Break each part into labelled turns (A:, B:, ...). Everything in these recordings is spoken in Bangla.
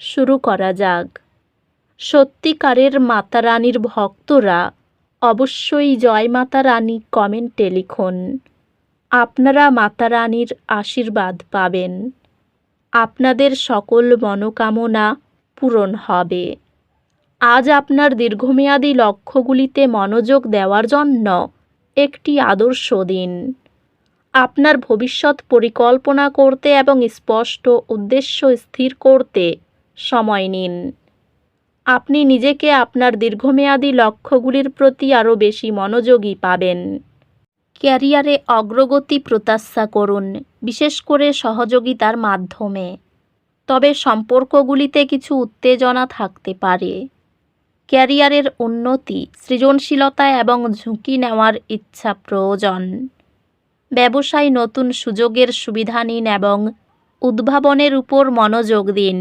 A: শুরু করা যাক। সত্যিকারের মাতা রানীর ভক্তরা অবশ্যই জয় মাতা রানী কমেন্টে লিখুন। আপনারা মাতা রানীর আশীর্বাদ পাবেন। আপনাদের সকল মনোকামনা পূরণ হবে। আজ আপনার দীর্ঘমেয়াদী লক্ষ্যগুলিতে মনোযোগ দেওয়ার জন্য একটি আদর্শ দিন। আপনার ভবিষ্যৎ পরিকল্পনা করতে এবং স্পষ্ট উদ্দেশ্য স্থির করতে সময় নিন। আপনি নিজেকে আপনার দীর্ঘমেয়াদী লক্ষ্যগুলির প্রতি আরও বেশি মনোযোগী পাবেন। ক্যারিয়ারে অগ্রগতি প্রত্যাশা করুন, বিশেষ করে সহযোগিতার মাধ্যমে। তবে সম্পর্কগুলিতে কিছু উত্তেজনা থাকতে পারে। ক্যারিয়ারের উন্নতি, সৃজনশীলতা এবং ঝুঁকি নেওয়ার ইচ্ছা প্রয়োজন। ব্যবসায় নতুন সুযোগের সুবিধা নিন এবং উদ্ভাবনের উপর মনোযোগ দিন।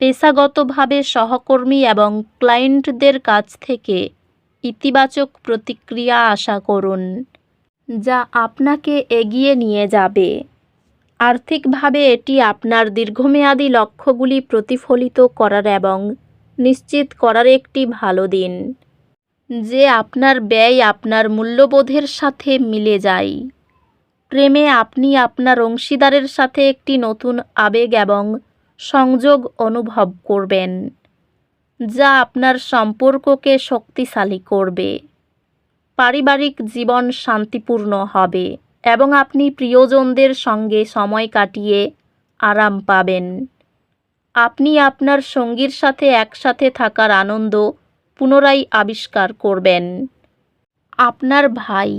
A: পেশাগতভাবে সহকর্মী এবং ক্লায়েন্টদের কাছ থেকে ইতিবাচক প্রতিক্রিয়া আশা করুন, যা আপনাকে এগিয়ে নিয়ে যাবে। আর্থিকভাবে এটি আপনার দীর্ঘমেয়াদী লক্ষ্যগুলি প্রতিফলিত করার এবং নিশ্চিত করার একটি ভালো দিন, যে আপনার ব্যয় আপনার মূল্যবোধের সাথে মিলে যায়। প্রেমে আপনি আপনার অংশীদারের সাথে একটি নতুন আবেগ এবং সংযোগ অনুভব করবেন, যা আপনার সম্পর্ককে শক্তিশালী করবে। পারিবারিক জীবন শান্তিপূর্ণ হবে এবং আপনি প্রিয়জনদের সঙ্গে সময় কাটিয়ে আরাম পাবেন। আপনি আপনার সঙ্গীর সাথে একসাথে থাকার আনন্দ পুনরায় আবিষ্কার করবেন। আপনার ভাই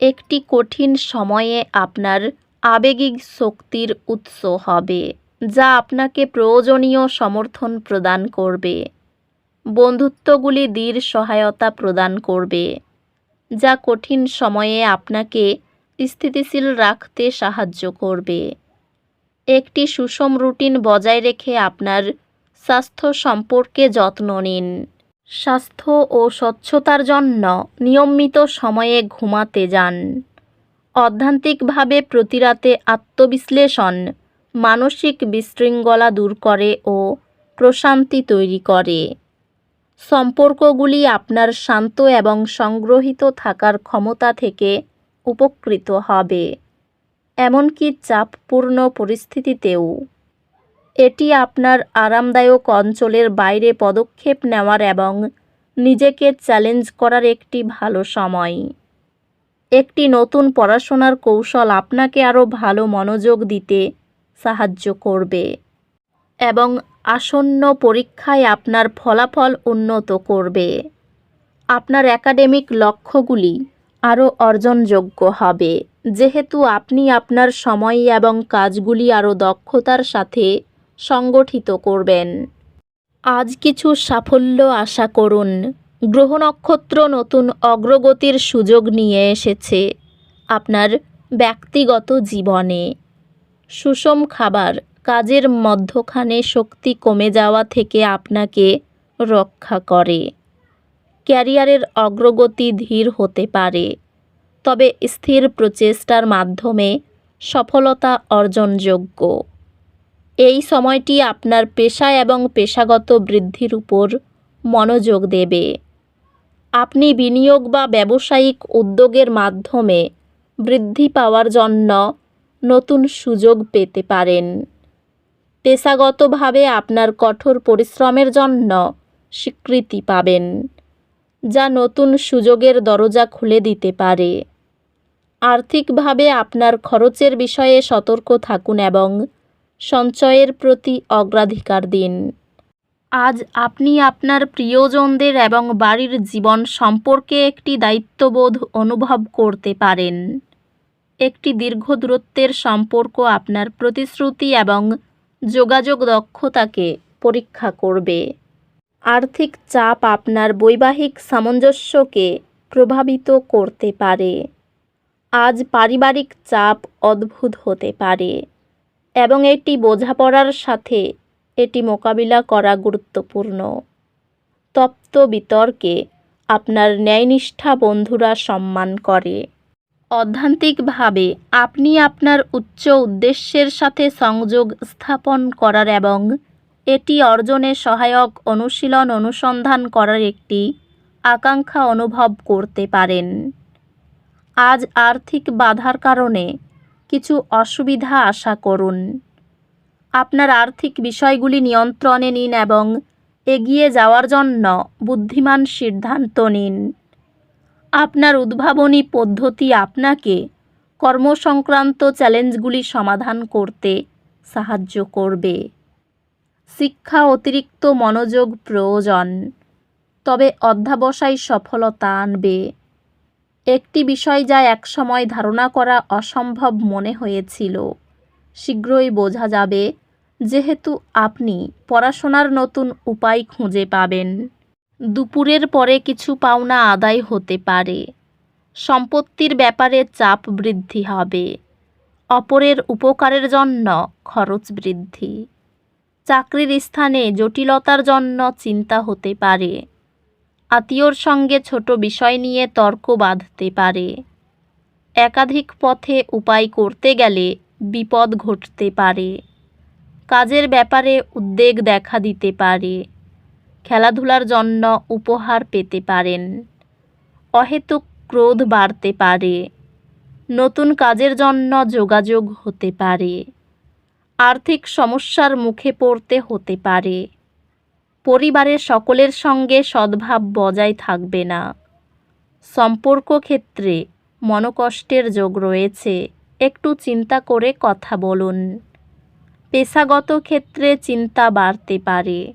A: একটি কঠিন সময়ে আপনার আবেগিক শক্তির উৎস হবে। যা আপনাকে প্রয়োজনীয় সমর্থন প্রদান করবে। বন্ধুত্বগুলি দৃঢ় সহায়তা প্রদান করবে, যা কঠিন সময়ে আপনাকে স্থিতিশীল রাখতে সাহায্য করবে। একটি সুষম রুটিন বজায় রেখে আপনার স্বাস্থ্য সম্পর্কে যত্ন নিন। স্বাস্থ্য ও স্বচ্ছতার জন্য নিয়মিত সময়ে ঘুমাতে যান। অধ্যান্তিকভাবে প্রতিরাতে আত্মবিশ্লেষণ মানসিক বিশৃঙ্খলা দূর করে ও প্রশান্তি তৈরি করে। সম্পর্কগুলি আপনার শান্ত এবং সংগ্রহিত থাকার ক্ষমতা থেকে উপকৃত হবে, এমনকি চাপপূর্ণ পরিস্থিতিতেও। এটি আপনার আরামদায়ক অঞ্চলের বাইরে পদক্ষেপ নেওয়ার এবং নিজেকে চ্যালেঞ্জ করার একটি ভালো সময়। একটি নতুন পড়াশোনার কৌশল আপনাকে আরও ভালো মনোযোগ দিতে সাহায্য করবে এবং আসন্ন পরীক্ষায় আপনার ফলাফল উন্নত করবে। আপনার একাডেমিক লক্ষ্যগুলি আরও অর্জনযোগ্য হবে। যেহেতু আপনি আপনার সময় এবং কাজগুলি আরও দক্ষতার সাথে সংগঠিত করবেন। আজ কিছু সাফল্য আশা করুন। গ্রহ নক্ষত্র নতুন অগ্রগতির সুযোগ নিয়ে এসেছে আপনার ব্যক্তিগত জীবনে। সুষম খাবার। কাজের মধ্যখানে শক্তি কমে যাওয়া থেকে আপনাকে রক্ষা করে। ক্যারিয়ারের অগ্রগতি ধীর হতে পারে। তবে স্থির প্রচেষ্টার মাধ্যমে সফলতা অর্জনযোগ্য। এই সময়টি আপনার পেশা এবং পেশাগত বৃদ্ধির উপর মনোযোগ দেবে। আপনি বিনিয়োগ বা ব্যবসায়িক উদ্যোগের মাধ্যমে বৃদ্ধি পাওয়ার জন্য নতুন সুযোগ পেতে পারেন। পেশাগতভাবে আপনার কঠোর পরিশ্রমের জন্য স্বীকৃতি পাবেন, যা নতুন সুযোগের দরজা খুলে দিতে পারে। আর্থিকভাবে আপনার খরচের বিষয়ে সতর্ক থাকুন এবং সঞ্চয়ের প্রতি অগ্রাধিকার দিন। আজ আপনি আপনার প্রিয়জনদের এবং বাড়ির জীবন সম্পর্কে একটি দায়িত্ববোধ অনুভব করতে পারেন। একটি দীর্ঘ দূরত্বের সম্পর্ক আপনার প্রতিশ্রুতি এবং যোগাযোগ দক্ষতাকে পরীক্ষা করবে। আর্থিক চাপ আপনার বৈবাহিক সামঞ্জস্যকে প্রভাবিত করতে পারে। আজ পারিবারিক চাপ অদ্ভুত হতে পারে এবং এটি বোঝাপড়ার সাথে এটি মোকাবিলা করা গুরুত্বপূর্ণ। তপ্ত বিতর্কে আপনার ন্যায়নিষ্ঠা বন্ধুরা সম্মান করে। অধ্যান্তিকভাবে, আপনি আপনার উচ্চ উদ্দেশ্যের সাথে সংযোগ স্থাপন করার এবং এটি অর্জনে সহায়ক অনুশীলন অনুসন্ধান করার একটি আকাঙ্ক্ষা অনুভব করতে পারেন। আজ আর্থিক বাধার কারণে কিছু অসুবিধা আশা করুন। আপনার আর্থিক বিষয়গুলি নিয়ন্ত্রণে নিন এবং এগিয়ে যাওয়ার জন্য বুদ্ধিমান সিদ্ধান্ত নিন। আপনার উদ্ভাবনী পদ্ধতি আপনাকে কর্মসংক্রান্ত চ্যালেঞ্জগুলি সমাধান করতে সাহায্য করবে। শিক্ষা অতিরিক্ত মনোযোগ প্রয়োজন, তবে অধ্যাবসায় সফলতা আনবে। একটি বিষয় যা একসময় ধারণা করা অসম্ভব মনে হয়েছিল। শীঘ্রই বোঝা যাবে, যেহেতু আপনি পড়াশোনার নতুন উপায় খুঁজে পাবেন। দুপুরের পরে কিছু পাওনা আদায় হতে পারে। সম্পত্তির ব্যাপারে চাপ বৃদ্ধি হবে। অপরের উপকারের জন্য খরচ বৃদ্ধি। চাকরির স্থানে জটিলতার জন্য চিন্তা হতে পারে। আত্মীয়র সঙ্গে ছোট বিষয় নিয়ে তর্ক বাঁধতে পারে। একাধিক পথে উপায় করতে গেলে বিপদ ঘটতে পারে। কাজের ব্যাপারে উদ্বেগ দেখা দিতে পারে। খেলাধুলার জন্য উপহার পেতে পারেন। অহেতুক ক্রোধ বাড়তে পারে। নতুন কাজের জন্য যোগাযোগ হতে পারে। আর্থিক সমস্যার মুখে পড়তে হতে পারে। পরিবারের সকলের সঙ্গে সদ্ভাব বজায় থাকবে না। সম্পর্ক ক্ষেত্রে মনকষ্টের যোগ রয়েছে। একটু চিন্তা করে কথা বলুন। পেশাগত ক্ষেত্রে চিন্তা বাড়তে পারে।